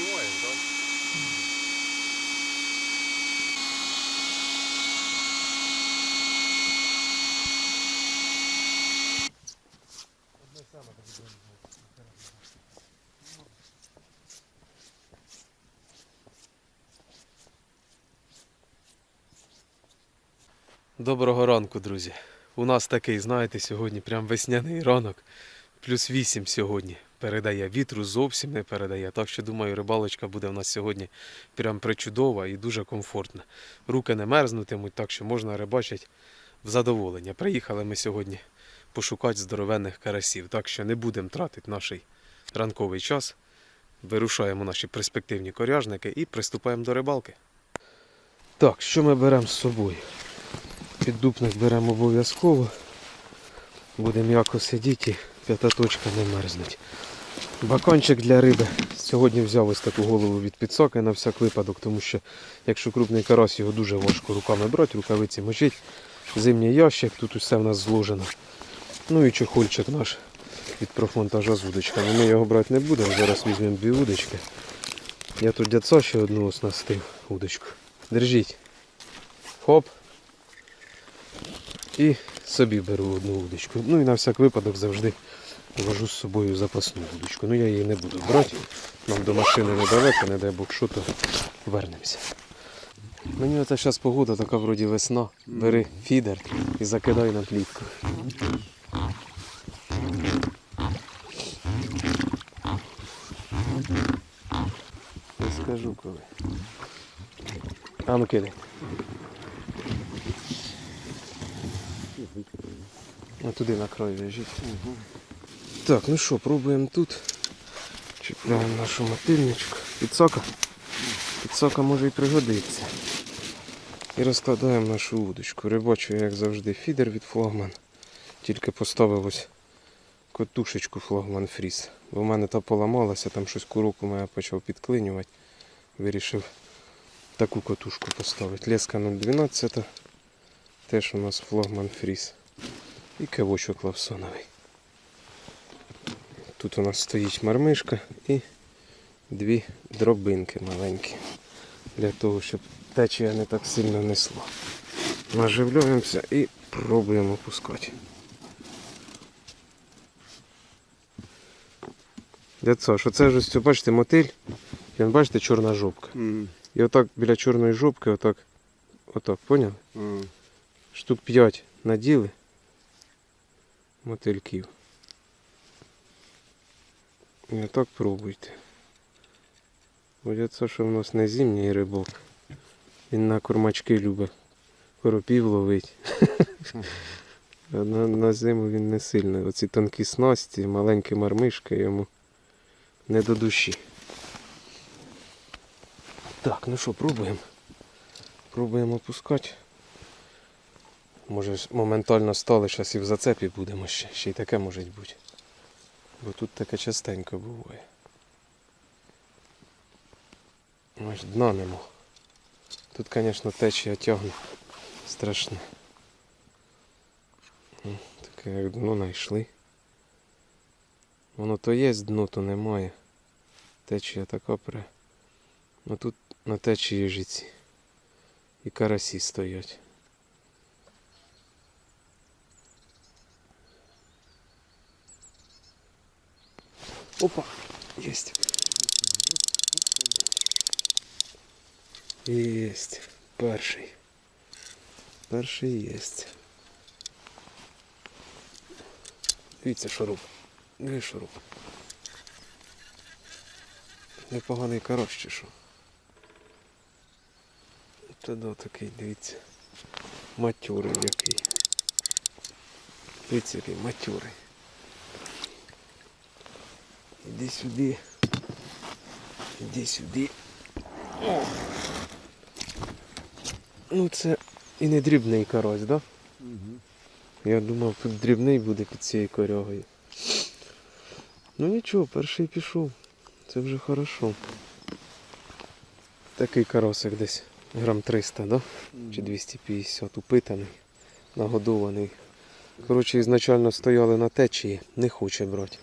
знімаєш, так? Доброго ранку, друзі. У нас такий, знаєте, сьогодні прям весняний ранок. Плюс 8 сьогодні. Передає вітру, зовсім не передає. Так що думаю, рибалочка буде в нас сьогодні прям причудова і дуже комфортна. Руки не мерзнутимуть, так що можна рибачити в задоволення. Приїхали ми сьогодні пошукати здоровенних карасів. Так що не будемо тратити наш ранковий час. Вирушаємо наші перспективні коряжники і приступаємо до рибалки. Так, що ми беремо з собою? Піддупник беремо обов'язково. Буде м'яко сидіти і п'ята точка не мерзнуть. Бакончик для риби. Сьогодні взяв ось таку голову від підсоки на всяк випадок, тому що якщо крупний карась, його дуже важко руками брати, рукавиці мочить. Зимній ящик, тут усе в нас зложено. Ну і чохольчик наш від профмонтажа з удочками. Ми його брати не будемо, зараз візьмемо дві удочки. Я тут дядця ще одну оснастив удочку. Держіть. Хоп. І собі беру одну удочку. Ну і на всяк випадок завжди вожу з собою запасну удочку. Ну я її не буду брати. Нам до машини недалеко, не дай Бог що, то вернемося. Мені оця зараз погода така вроді весна. Бери фідер і закидай на плітку. Не скажу коли. А ну кидай. А туди на край лежить. Так, ну що, пробуємо тут. Чіпляємо нашу мотильничку. Підсока. Підсока може і пригодиться. І розкладаємо нашу удочку. Рибачу, як завжди, фідер від флагман. Тільки поставив ось котушечку флагман фріз. Бо в мене та поламалася, там щось куроку мене почав підклинювати. Вирішив таку котушку поставити. Леска 012. Теж у нас флагман фріз. І кавочок лавсоновий. Тут у нас стоїть мармишка і дві дробинки маленькі. Для того, щоб течія не так сильно несла. Наживляємося і пробуємо пускати. Дядьцо, що це ж ось, бачите, мотиль. І бачите, чорна жопка. І отак біля чорної жопки, отак, отак, поняли? Штук 5 наділи мотильків. І отак пробуйте. Бо це, що в нас не зимній рибок. Він на кормачки любить коропів ловить. А на, на зиму він не сильно. Оці тонкі снасті, маленькі мармишки йому не до душі. Так, ну що, пробуємо. Пробуємо пускати. Може моментально стали, зараз і в зацепі будемо ще. Ще й таке може бути. Бо тут таке частенько буває. Аж дна нема. Тут, звісно, течія тягне страшне. Таке як дно знайшли. Воно то є дно, то немає. Течія така пре. Ну тут на течії жиці. І карасі стоять. Опа, есть. Есть. Перший. Перший єсть. Дивіться, робить. Диви, що. Непоганий чи що. Та да, такий, дивіться. Матюрий який. Дивіться, який матюрий. Іди сюди. Іди сюди. О! Ну це і не дрібний карась, да? Я думав, тут дрібний буде під цією корягою. Ну нічого, перший пішов. Це вже хорошо. Такий карасик десь грам 300, да? Чи 250 упитаний, нагодований. Коротше, ізначально стояли на течії, не хоче брати.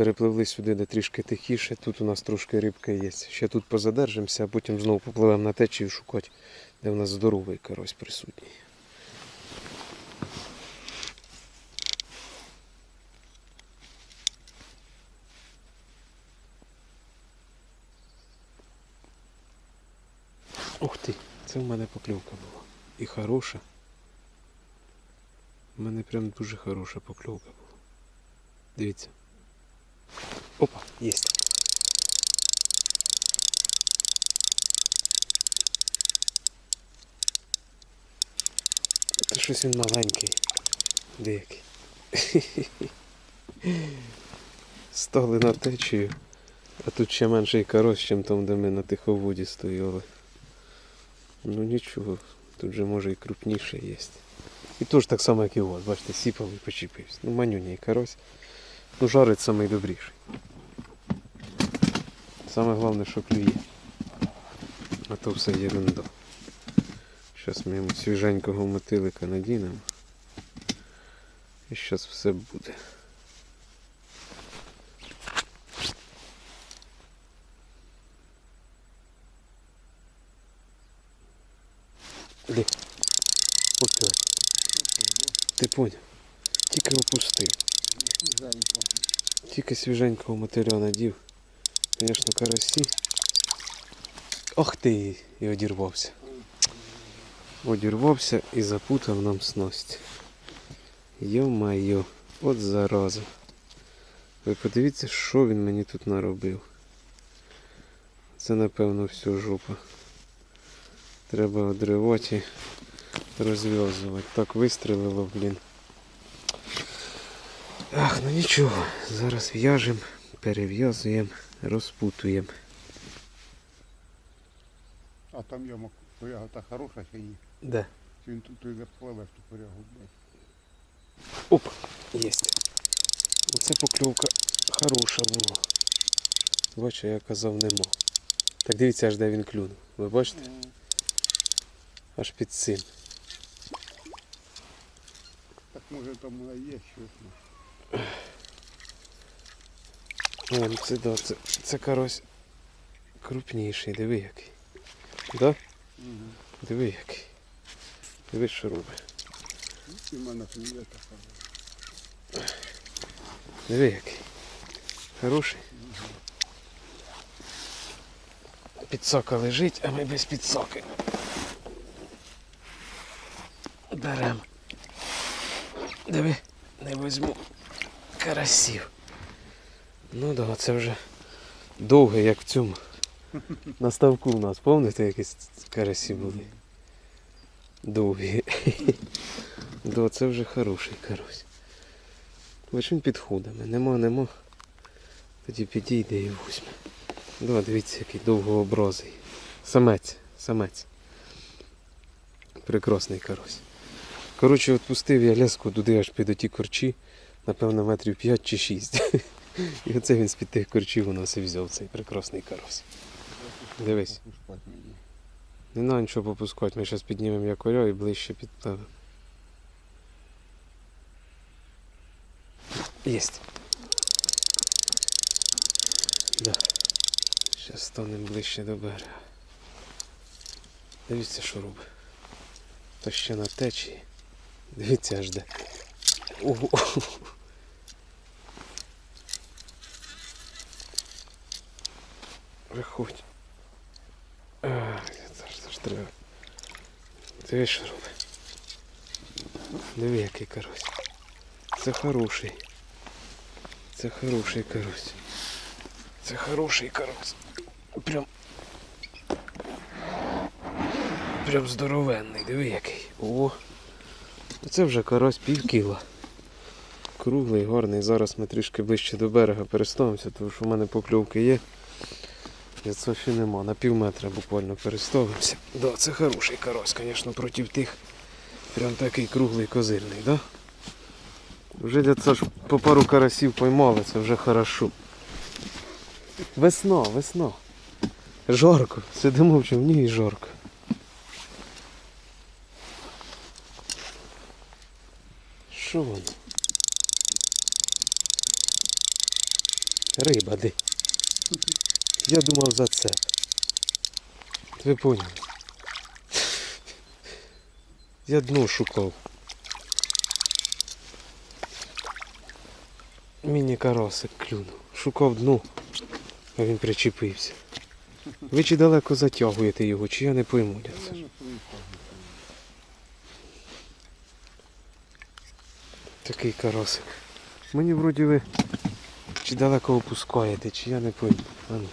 Перепливли сюди, де трішки тихіше. Тут у нас трошки рибка є. Ще тут позадержимося, а потім знову попливемо на течію шукати, де в нас здоровий карась присутній. Ух ти, це в мене покльовка була. І хороша. У мене прям дуже хороша покльовка була. Дивіться. Опа, єсть. Та щось він маленький. Деякий. Стали на течію, а тут ще менший карось, ніж там, де ми на тиховоді стояли. Ну нічого, тут же може і крупніше є. І теж так само, як і у вас, бачите, сіпав і почіпився. Ну, манюній карось. Ну, жарить найдобріший. Саме головне, що клює. А то все ерунда. Зараз ми йому свіженького мотилика надінемо. І зараз все буде. Де? Ти поняв? Тільки опустив. Тільки свіженького мотиля надів. Звісно, карасі. Ох ти! І одірвався. Одірвався і запутав нам снасть. Йо-майо, от зараза. Ви подивіться, що він мені тут наробив. Це напевно все жопа. Треба одривати розв'язувати. Так вистрілило, блін. Ах, ну нічого. Зараз в'яжемо, перев'язуємо, розпутуємо. А там йому коряга та хороша чи ні? Де? Чи він тут той не пливе в ту корягу. Оп, єсть. Оце покльовка хороша була. Бачу, я казав нема. Так дивіться, аж де він клюнув. Ви бачите? Аж під цим. Так може там є щось. О, ну це да, це, це карось крупніший, диви який. Да? Мгм. Диви який. Диви, що робить. Диви який. Хороший. Підсока лежить, а ми без підсоки. Берем. Диви, не візьму карасів. Ну да, це вже довге, як в цьому. На ставку у нас, пам'ятаєте, якісь карасі були? Довгі. Да, це вже хороший карась. Бач, він підходами. Нема, нема. Тоді підійде і візьме. Да, дивіться, який довгообразий. Самець, самець. Прекрасний карось. Коротше, відпустив я леску туди аж під оті корчі, напевно, метрів 5 чи 6. І оце він з-під тих корчів у нас і взяв цей прекрасний карось. Дивись. Не треба нічого попускати, ми зараз піднімемо якоря і ближче підставимо. Єсть. Да. Зараз станемо ближче до берега. Дивіться, що робить. То ще на течії. Дивіться аж де. Ого. Виходь. Ах, це ж, це ж треба. Диви, що робить. Диви, який карось. Це хороший. Це хороший карось. Це хороший карось. Прям. Прям здоровенний, диви який. О. Це вже карась пів кіла. Круглий, гарний. Зараз ми трішки ближче до берега переставимося, тому що в мене покльовки є. Я ще нема, на пів метра буквально переставимося. Да, це хороший карась, звісно, проти тих. Прям такий круглий козирний, да? Вже дядь ж по пару карасів поймали, це вже хорошо. Весна, весна. Жарко. Сидимо в човні і жарко. Що воно? Риба, де? Я думав за це. Ви поняли? Я дно шукав. Міні карасик клюнув. Шукав дно, а він причепився. Ви чи далеко затягуєте його, чи я не пойму. Такий карасик. Мені вроді ви чи далеко опускаєте, чи я не пойму. А ну.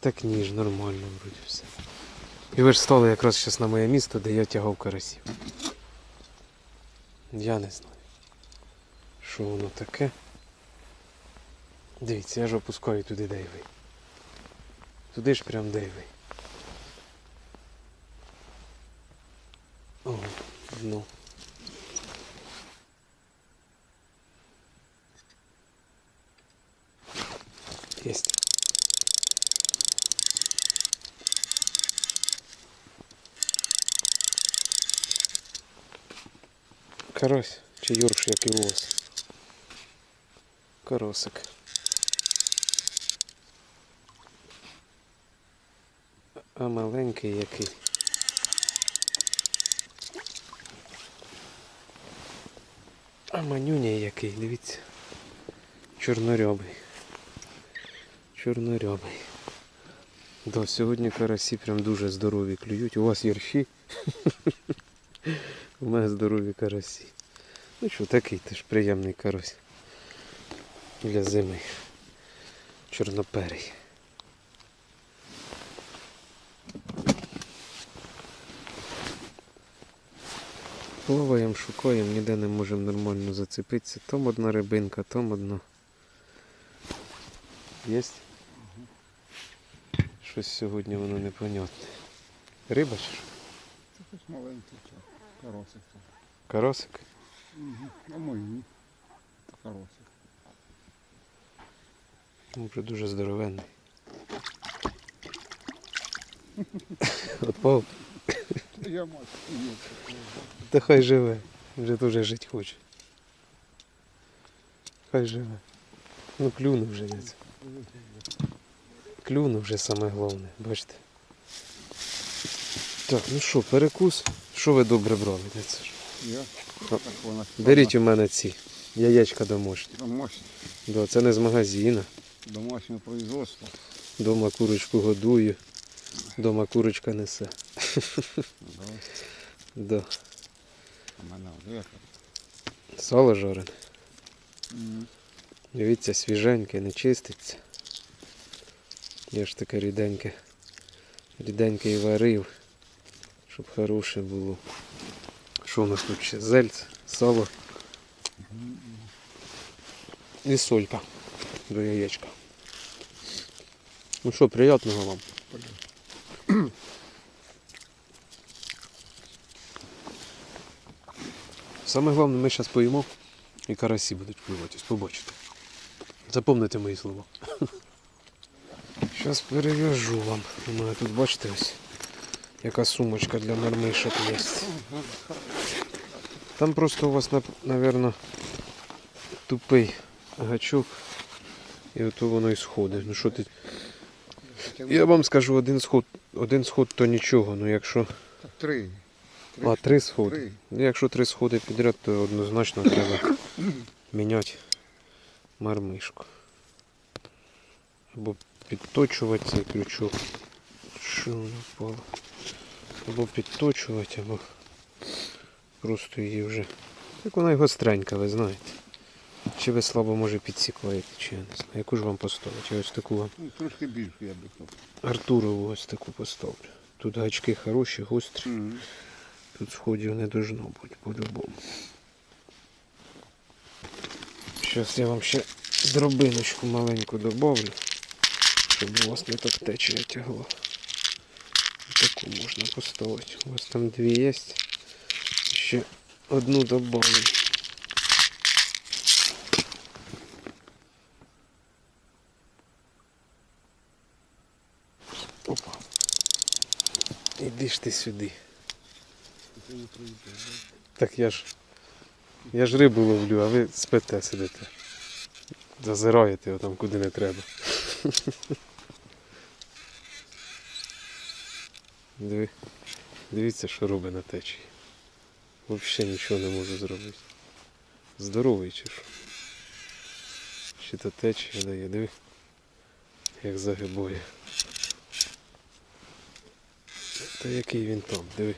Так ніж, нормально вроді все. І ви ж стали якраз зараз на моє місто, де я тягав карасів. Я не знаю. Що воно таке? Дивіться, я ж опускаю туди, де й ви. Туди ж прям де й ви. О, ну. Есть. Карась чи юрш, як і у вас. Каросик. А маленький який. А манюня який, дивіться. Чорнорябий. Чорнорябий. Да, сьогодні карасі прям дуже здорові клюють. У вас ярші. У мене здорові карасі. Ну що, такий теж приємний карась. Для зими. Чорноперий. Плаваємо, шукаємо, ніде не можемо нормально зацепитися. Там одна рибинка, там одна. Єсть? Щось сьогодні воно непонятне. Риба чи що? Це хоч маленький чак. Каросик. це. Карасик? Угу. А мої. Це каросик. Вже дуже здоровенний. Отпав. Та Я мать. Та хай живе. Вже теж жити хоче. Хай живе. Ну клюнув вже я. Клюнув вже саме головне, бачите. Так, ну що, перекус. Що ви добре брали? Я. Так вона. Беріть у мене ці яєчка домашні. Домашнє, Да, це не з магазина. домашнє производство. Дома курочку годую. Дома курочка несе. Да. Да. У мене вже. Сало жарене. Дивіться, свіженьке, не чиститься. Я ж таке ріденьке. Ріденьке і варив, щоб хороше було. Що у нас тут ще? Зельц, сало і солька до яєчка. Ну що, приятного вам. Саме головне, ми зараз поїмо і карасі будуть пливати, ось побачите. Запомните мої слова. Зараз перев'яжу вам. У мене тут бачите ось яка сумочка для мармишок є. Там просто у вас, мабуть, тупий гачок. І ото воно і сходить. Ну що ти. Я вам скажу один сход, один сход то нічого, ну якщо. Три. А, три сходи. Три. Ну, Якщо три сходи підряд, то однозначно треба міняти мармишку. Або підточувати цей крючок. Що воно впало? Або підточувати, або просто її вже. Так вона й гостренька, ви знаєте. Чи ви слабо може підсікаєте, чи я не знаю. Яку ж вам поставити? Я ось таку вам Ну, трошки більше я би хотів. Артурову ось таку поставлю. Тут гачки хороші, гострі. Мгм. Тут сходів не должно бути по-любому. Зараз я вам ще дробиночку маленьку добавлю, щоб у вас не так течія тягло. Таку можна поставити. У вас там дві є. Ще одну добавлю. Опа. Іди ж ти сюди. Так я ж. Я ж рибу ловлю, а ви спите сидите. Зазираєте його там куди не треба. Диви, дивіться, що робить на течії. Взагалі нічого не можу зробити. Здоровий чи що? Чи то течія дає, диви, як загибує. Та який він там, диви.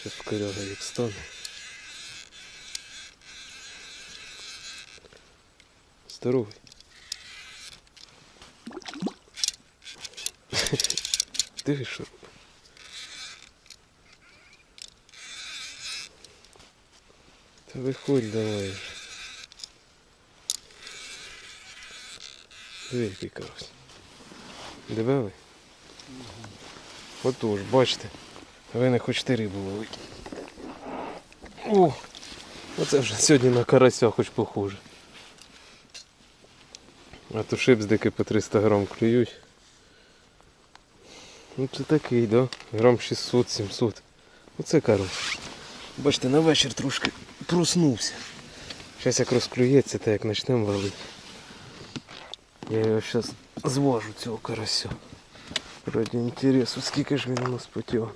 Щас вкоряга як стане. Здоровий. Диви, що робить. Та виходь давай. вже. Диви, який карась. Дивили? Отож, бачите, ви не хочете рибу ловити. О! Оце вже сьогодні на карася хоч похоже. А то шипздики по 300 грам клюють. Ну це такий, да? Грам 600-700. Оце карась. Бачите, на вечір трошки проснувся. Зараз як розклюється, та як почнемо валити. Я його зараз зважу цього карася. Раді інтересу, скільки ж він у нас потягне.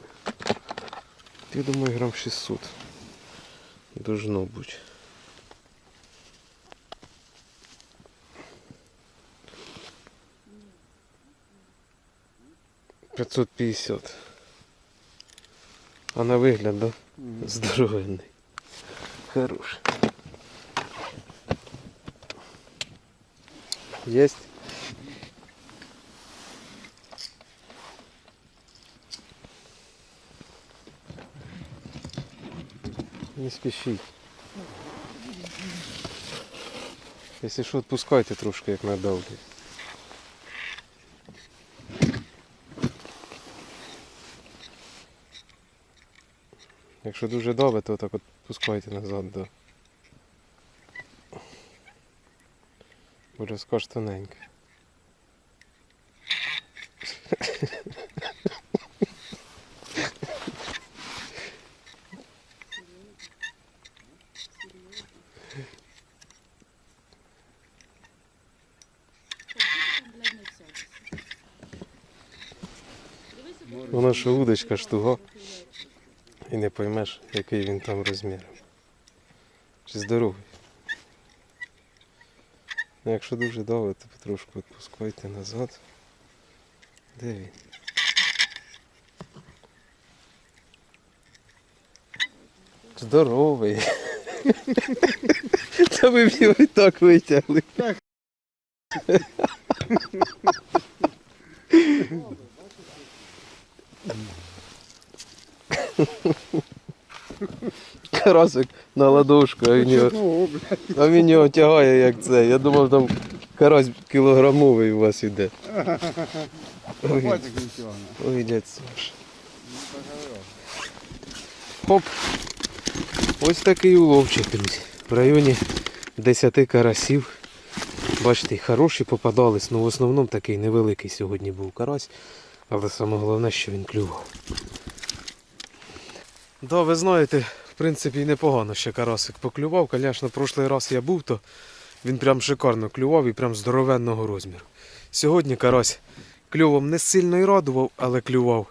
Я думаю, грам 600. Должно бути. П'ятсот п'ятдесят. А на вигляд, да? Здоровенний. Хороший. Есть? Не спішіть. Якщо що, відпускайте трошки, як надавлю. Якщо дуже добре, то так от пускайте назад, да. Буде скош тоненьке. Вона що удочка штуга. І не поймеш, який він там розмір. Чи здоровий. Ну, якщо дуже довго, то потрошку відпускайте назад. Де він? Здоровий. Та ви б його і так витягли. Карасик на ладошку, а він його, а він його тягає як це. Я думав, там карась кілограмовий у вас іде. Ой, дядь Саш. Хоп. Ось такий уловчик, друзі. В районі 10 карасів. Бачите, хороші попадались, але в основному такий невеликий сьогодні був карась. Але саме головне, що він клював. Да, ви знаєте, в принципі, непогано ще карасик поклював. Звісно, прошлий раз я був, то він прям шикарно клював і прям здоровенного розміру. Сьогодні карась клювом не сильно і радував, але клював.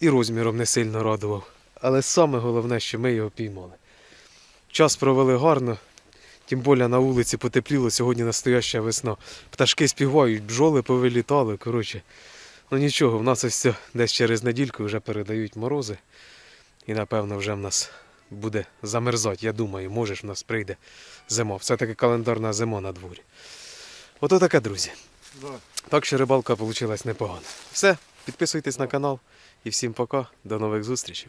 І розміром не сильно радував. Але саме головне, що ми його піймали. Час провели гарно, тим більше на вулиці потепліло, сьогодні настояща весна. Пташки співають, бджоли повилітали. Коротше, ну нічого, в нас ось це десь через недільку вже передають морози. І напевно вже в нас буде замерзати. Я думаю, може ж в нас прийде зима. Все-таки календарна зима на дворі. Ото таке, друзі. Да. Так що рибалка вийшла непогана. Все, підписуйтесь на канал і всім пока. До нових зустрічей.